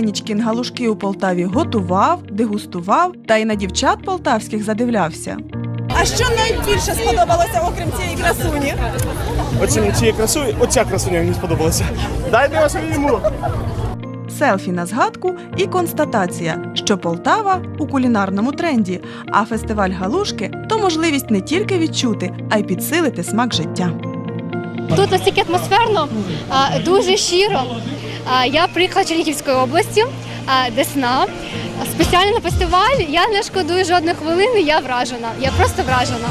Енічкін галушки у Полтаві готував, дегустував та й на дівчат полтавських задивлявся. А що найбільше сподобалося, окрім цієї красуні? Оці цієї красуні, оця красуня мені сподобалася. Дайте вас йому. Селфі на згадку і констатація, що Полтава у кулінарному тренді, а фестиваль галушки то можливість не тільки відчути, а й підсилити смак життя. Тут настільки атмосферно, а, дуже щиро. Я приїхала Чернігівської області, Десна. Спеціально на фестиваль. Я не шкодую жодної хвилини, я вражена. Я просто вражена.